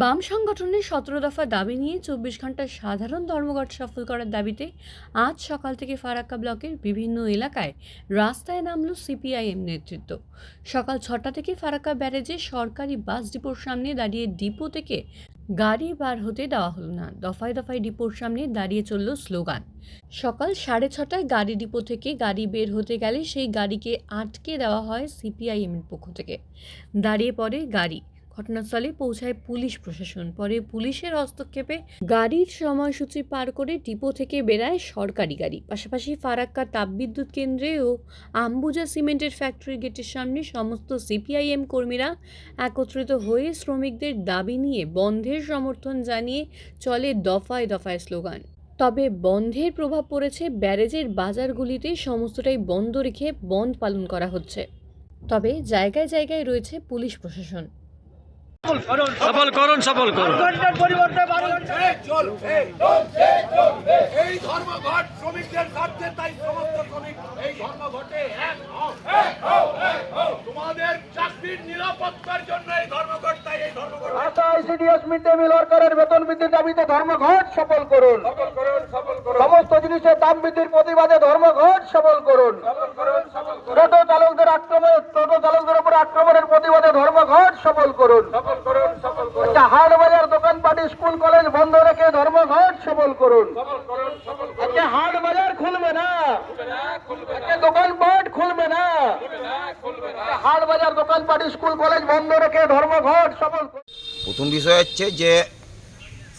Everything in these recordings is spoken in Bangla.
বাম সংগঠনের সতেরো দফা দাবি নিয়ে চব্বিশ ঘণ্টার সাধারণ ধর্মঘট সফল করার দাবিতে আজ সকাল থেকে ফারাক্কা ব্লকের বিভিন্ন এলাকায় রাস্তায় নামল সিপিআইএম নেতৃত্ব। সকাল ছটা থেকে ফারাক্কা ব্যারেজে সরকারি বাস ডিপোর সামনে দাঁড়িয়ে ডিপো থেকে গাড়ি বার হতে দেওয়া হলো না। দফায় দফায় ডিপোর সামনে দাঁড়িয়ে চলল স্লোগান। সকাল সাড়ে ছটায় গাড়ি ডিপো থেকে গাড়ি বের হতে গেলে সেই গাড়িকে আটকে দেওয়া হয় সিপিআইএমের পক্ষ থেকে। দাঁড়িয়ে পড়ে গাড়ি। ঘটনাস্থলে পৌঁছায় পুলিশ প্রশাসন। পরে পুলিশের হস্তক্ষেপে গাড়ির সময়সূচি পার করে ডিপো থেকে বেরায় সরকারি গাড়ি। পাশাপাশি ফারাক্কা তাপবিদ্যুৎ কেন্দ্রে ও আম্বুজা সিমেন্টের ফ্যাক্টরি গেটের সামনে সমস্ত সিপিআইএম কর্মীরা একত্রিত হয়ে শ্রমিকদের দাবি নিয়ে বন্ধের সমর্থন জানিয়ে চলে দফায় দফায় স্লোগান। তবে বন্ধের প্রভাব পড়েছে ব্যারেজের বাজারগুলিতে সমস্তটাই বন্ধ রেখে বন্ধ পালন করা হচ্ছে। তবে জায়গায় জায়গায় রয়েছে পুলিশ প্রশাসন। সফল করুন সফল করুন পরিবর্তে বারো ঘণ্টা চলবে এই ধর্মঘট শ্রমিকদের স্বার্থে তাই সমস্ত শ্রমিক এই ধর্মঘটে এক তোমাদের চাকরির নিরাপত্তার জন্য এই ধর্মঘট তাই এই ধর্মঘট। আইসিডিএস মিড ডে মিল ওয়ার্কারের বেতন বৃদ্ধির দাবিতে ধর্মঘট সফল করুন। সফল সফল করুন। সমস্ত জিনিসের দাম বৃদ্ধির প্রতিবাদে ধর্মঘট সফল করুন সফল করুন সফল করুন টোটো চালকদের আক্রমণ টোটো চালকদের উপর আক্রমণের প্রতিবাদে ধর্মঘট সফল করুন সফল করুন সফল করুন একটা হাট বাজার দোকানপাট স্কুল কলেজ বন্ধ রেখে ধর্মঘট সবল করুন। সফল করুন সফল হাট বাজার খুলবে না খুলবে না। খুলবে দোকানপাট খুলবে না। হাট বাজার দোকানপাট স্কুল কলেজ বন্ধ রেখে ধর্মঘট সফল করুন। প্রথম বিষয় হচ্ছে যে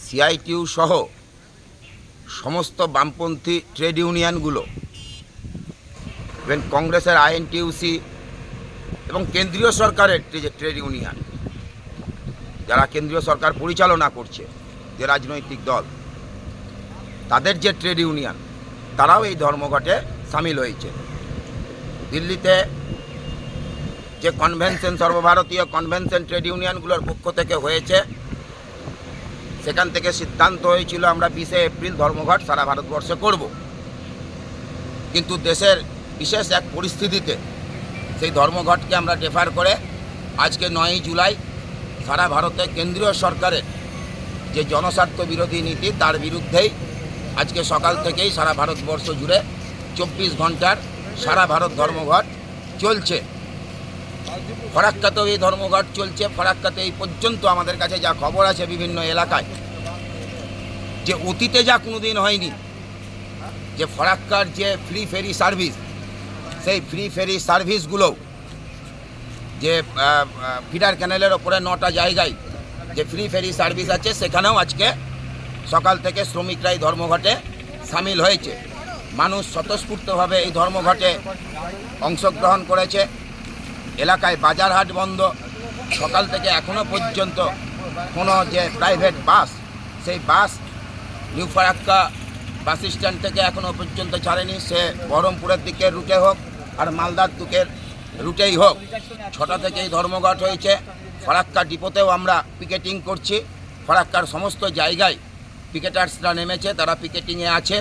সিআইটিউ সহ সমস্ত বামপন্থী ট্রেড ইউনিয়নগুলো ইভেন কংগ্রেসের আইএনটিউসি এবং কেন্দ্রীয় সরকারের যে ট্রেড ইউনিয়ন যারা কেন্দ্রীয় সরকার পরিচালনা করছে, যে রাজনৈতিক দল, তাদের যে ট্রেড ইউনিয়ন, তারাও এই ধর্মঘটে সামিল হয়েছে। দিল্লিতে যে কনভেনশন সর্বভারতীয় কনভেনশন ট্রেড ইউনিয়নগুলোর পক্ষ থেকে হয়েছে, সেখান থেকে সিদ্ধান্ত হয়েছিল আমরা বিশে এপ্রিল ধর্মঘট সারা ভারতবর্ষে করব। কিন্তু দেশের বিশেষ এক পরিস্থিতিতে সেই ধর্মঘটকে আমরা ডেফার করে আজকে নয়ই জুলাই সারা ভারতে কেন্দ্রীয় সরকারের যে জনস্বার্থ বিরোধী নীতি, তার বিরুদ্ধেই আজকে সকাল থেকেই সারা ভারতবর্ষ জুড়ে চব্বিশ ঘণ্টার সারা ভারত ধর্মঘট চলছে। ফরাক্কাতেও এই ধর্মঘট চলছে। ফরাক্কাতে এই পর্যন্ত আমাদের কাছে যা খবর আছে বিভিন্ন এলাকায়, যে অতীতে যা কোনোদিন হয়নি, যে ফরাক্কার যে ফ্রি ফেরি সার্ভিস সেই ফ্রি ফেরি সার্ভিসগুলো যে ফিডার ক্যানেলের ওপরে নটা জায়গায় যে ফ্রি ফেরি সার্ভিস আছে, সেখানেও আজকে সকাল থেকে শ্রমিকরা এই ধর্মঘটে সামিল হয়েছে। মানুষ স্বতঃস্ফূর্তভাবে এই ধর্মঘটে অংশগ্রহণ করেছে। এলাকায় বাজারহাট বন্ধ। সকাল থেকে এখনও পর্যন্ত কোনো যে প্রাইভেট বাস, সেই bus new Farakka bus stand থেকে এখনও পর্যন্ত ছাড়েনি। সে বহরমপুরের দিকের রুটে হোক আর মালদার দিকের রুটেই হোক, ছটা থেকেই ধর্মঘট হয়েছে ফরাক্কা ডিপোতেও আমরা পিকেটিং করছি, ফরাক্কার সমস্ত জায়গায় পিকেটার্সরা নেমেছে, তারা পিকেটিংয়ে আছে।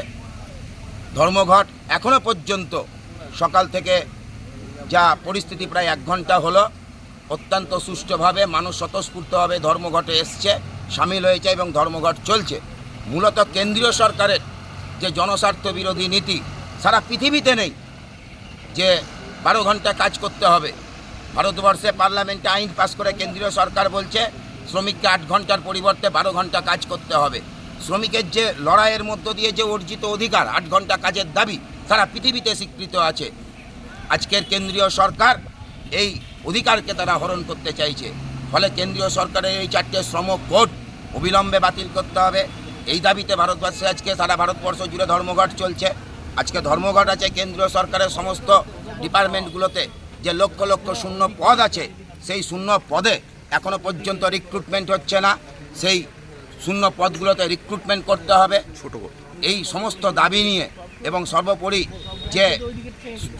ধর্মঘট এখনও পর্যন্ত সকাল থেকে যা পরিস্থিতি প্রায় এক ঘণ্টা হলো, অত্যন্ত সুষ্ঠুভাবে, মানুষ স্বতঃস্ফূর্তভাবে ধর্মঘটে এসছে, সামিল হয়েছে এবং ধর্মঘট চলছে। মূলত কেন্দ্রীয় সরকারের যে জনস্বার্থ বিরোধী নীতি, সারা পৃথিবীতে নেই যে বারো ঘণ্টা কাজ করতে হবে। ভারতবর্ষে পার্লামেন্টে আইন পাস করে কেন্দ্রীয় সরকার বলছে, শ্রমিককে আট ঘণ্টার পরিবর্তে বারো ঘণ্টা কাজ করতে হবে। শ্রমিকের যে লড়াইয়ের মধ্য দিয়ে যে অর্জিত অধিকার, আট ঘণ্টা কাজের দাবি সারা পৃথিবীতে স্বীকৃত আছে। আজকের কেন্দ্রীয় সরকার এই অধিকারকে তারা হরণ করতে চাইছে। ফলে কেন্দ্রীয় সরকারের এই চারটে শ্রম কোড অবিলম্বে বাতিল করতে হবে। এই দাবিতে ভারতবর্ষে আজকে সারা ভারতবর্ষ জুড়ে ধর্মঘট চলছে। আজকে ধর্মঘট আছে কেন্দ্রীয় সরকারের সমস্ত ডিপার্টমেন্টগুলোতে যে লক্ষ লক্ষ শূন্য পদ আছে সেই শূন্য পদে এখনও পর্যন্ত রিক্রুটমেন্ট হচ্ছে না। সেই শূন্য পদগুলোতে রিক্রুটমেন্ট করতে হবে। ছোট এই সমস্ত দাবি নিয়ে এবং সর্বোপরি যে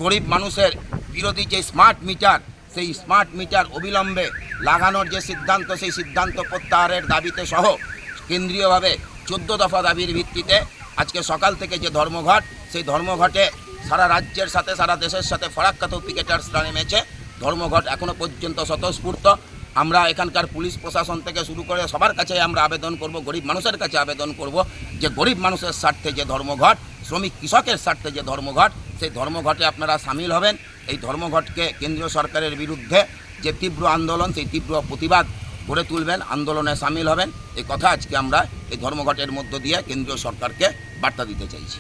গরিব মানুষের বিরোধী যে স্মার্ট মিটার সেই স্মার্ট মিটার অবিলম্বে লাগানোর যে সিদ্ধান্ত সেই সিদ্ধান্ত প্রত্যাহারের দাবিতে সহ কেন্দ্রীয়ভাবে চোদ্দ দফা দাবির ভিত্তিতে আজকে সকাল থেকে যে ধর্মঘট সেই ধর্মঘটে সারা রাজ্যের সাথে, সারা দেশের সাথে ফরাক্কাতেও পিকেটার্সরা নেমেছে ধর্মঘট এখনও পর্যন্ত স্বতঃস্ফূর্ত। আমরা এখানকার পুলিশ প্রশাসন থেকে শুরু করে সবার কাছে আমরা আবেদন করব, গরিব মানুষের কাছে আবেদন করব যে গরিব মানুষের স্বার্থে যে ধর্মঘট, শ্রমিক কৃষকের স্বার্থে যে ধর্মঘট, সেই ধর্মঘটে আপনারা সামিল হবেন। এই ধর্মঘটকে কেন্দ্রীয় সরকারের বিরুদ্ধে যে তীব্র আন্দোলন, সেই তীব্র প্রতিবাদ গড়ে তুলবেন, আন্দোলনে সামিল হবেন। এই কথা আজকে আমরা এই ধর্মঘটের মধ্য দিয়ে কেন্দ্রীয় সরকারকে বার্তা দিতে চাইছি।